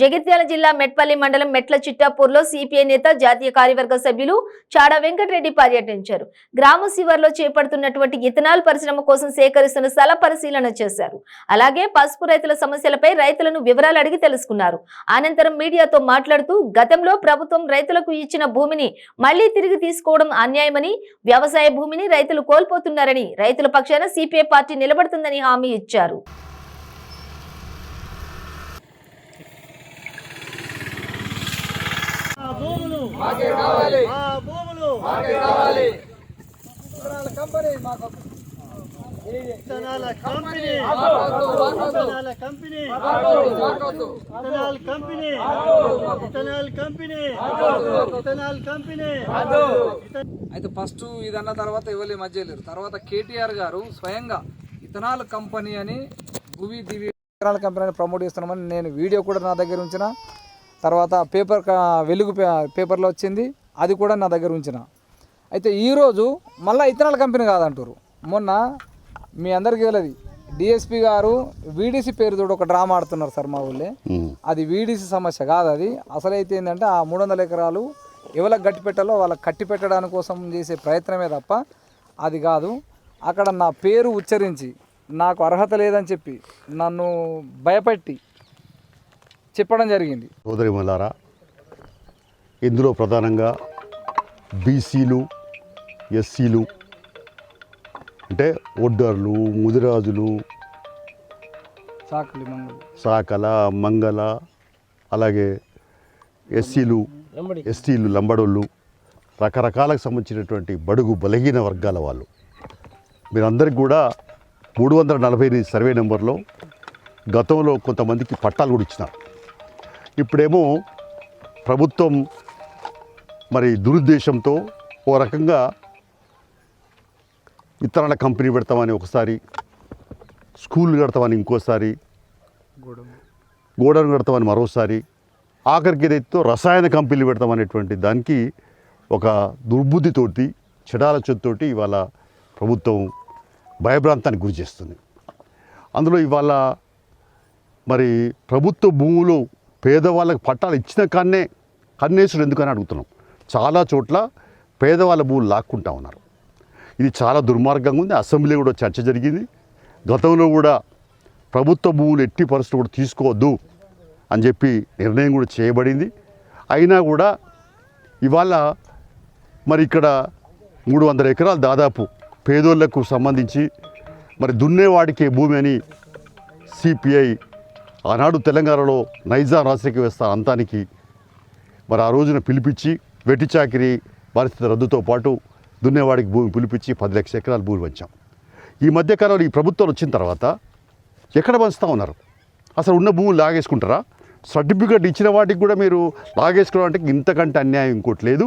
జగిత్యాల జిల్లా మెట్పల్లి మండలం మెట్ల చిట్టాపూర్లో సిపిఐ నేత జాతీయ కార్యవర్గ సభ్యులు చాడ వెంకటరెడ్డి పర్యటించారు. గ్రామ శివర్లో చేపడుతున్నటువంటి ఇథనాల్ పరిశ్రమ కోసం సేకరిస్తున్న స్థల పరిశీలన చేశారు. అలాగే పసుపు రైతుల సమస్యలపై రైతులను వివరాలు అడిగి తెలుసుకున్నారు. అనంతరం మీడియాతో మాట్లాడుతూ గతంలో ప్రభుత్వం రైతులకు ఇచ్చిన భూమిని మళ్ళీ తిరిగి తీసుకోవడం అన్యాయమని వ్యవసాయ భూమిని రైతులు కోల్పోతున్నారని రైతుల పక్షాన సిపిఐ పార్టీ నిలబడుతుందని హామీ ఇచ్చారు ఆ భూములు మాకే కావాలి. ఆ భూములు. మాకే కావాలి. విత్తనాల కంపెనీ మాకు. విత్తనాల కంపెనీ. విత్తనాల కంపెనీ. విత్తనాల కంపెనీ. విత్తనాల కంపెనీ. విత్తనాల కంపెనీ. అయితే ఫస్ట్ ఇది అన్న తర్వాత ఎవరి మధ్య లేరు. తర్వాత కేటీఆర్ గారు స్వయంగా ఇథనాల్ కంపెనీ అని భూమి దివి ఇథనాల్ కంపెనీ అని ప్రమోట్ చేస్తున్నామని నేను వీడియో కూడా నా దగ్గర ఉంచిన. తర్వాత పేపర్ క- వెలుగు పే- పేపర్లో వచ్చింది. అది కూడా నా దగ్గర ఉంచిన. అయితే ఈరోజు మళ్ళీ ఇథనాల్ కంపెనీ కాదంటారు మొన్న మీ అందరికీ తెలియదు డిఎస్పి గారు వీడీసీ పేరుతో ఒక డ్రామా ఆడుతున్నారు సార్ మా ఊళ్ళే. అది వీడీసీ సమస్య కాదు అది. అసలైతే ఏంటంటే ఆ మూడు వందల ఎకరాలు ఎవరికి గట్టి పెట్టాలో వాళ్ళకి కట్టి పెట్టడానికి కోసం చేసే ప్రయత్నమే తప్ప అది కాదు. అక్కడ నా పేరు ఉచ్చరించి నాకు అర్హత లేదని చెప్పి నన్ను భయపెట్టి చెప్పడం జరిగింది. సోదరి మల్లారా ఇందులో ప్రధానంగా బీసీలు ఎస్సీలు అంటే ఒడ్డర్లు ముదిరాజులు సాకల మంగళ. అలాగే ఎస్సీలు ఎస్టీలు లంబడోళ్ళు రకరకాలకు సంబంధించినటువంటి బడుగు బలహీన వర్గాల వాళ్ళు. మీరందరికీ కూడా మూడు వందల నలభై ఎనిమిది సర్వే నెంబర్లో గతంలో కొంతమందికి పట్టాలు కూడా ఇచ్చినారు. ఇప్పుడేమో ప్రభుత్వం మరి దురుద్దేశంతో ఓ రకంగా విత్తనాల కంపెనీ పెడతామని ఒకసారి స్కూల్ కడతామని ఇంకోసారి గోడౌన్ కడతామని మరోసారి ఆఖరికి ఏదైతే రసాయన కంపెనీలు పెడతామనేటువంటి దానికి ఒక దుర్బుద్ధితోటి చెడాలచొత్తోటి ఇవాళ ప్రభుత్వం భయభ్రాంతానికి గురి చేస్తుంది అందులో ఇవాళ మరి ప్రభుత్వ భూములు పేదవాళ్ళకి పట్టాలు ఇచ్చిన కన్నే కన్నేసుడు ఎందుకని అడుగుతున్నాం? చాలా చోట్ల పేదవాళ్ళ భూములు లాక్కుంటా ఉన్నారు. ఇది చాలా దుర్మార్గంగా ఉంది. అసెంబ్లీ కూడా చర్చ జరిగింది. గతంలో కూడా ప్రభుత్వ భూములు ఎట్టి పరిస్థితులు కూడా తీసుకోవద్దు అని చెప్పి నిర్ణయం కూడా చేయబడింది. అయినా కూడా ఇవాళ మరి ఇక్కడ మూడు వందల ఎకరాలు దాదాపు పేదోళ్ళకు సంబంధించి మరి దున్నేవాడికే భూమి అని సిపిఐ ఆనాడు తెలంగాణలో నైజాం రాజశేఖర వ్యవస్థ అంతానికి మరి ఆ రోజున పిలిపించి వెట్టి చాకిరి పరిస్థితి రద్దుతో పాటు దున్నేవాడికి భూమి పిలిపించి పది లక్షల ఎకరాల భూమి వచ్చాం ఈ మధ్యకాలంలో ఈ ప్రభుత్వం వచ్చిన తర్వాత ఎక్కడ పంచుతూ ఉన్నారు? అసలు ఉన్న భూములు లాగేసుకుంటారా? సర్టిఫికెట్ ఇచ్చిన వాటికి కూడా మీరు లాగేసుకోవడానికి ఇంతకంటే అన్యాయం ఇంకోటి లేదు.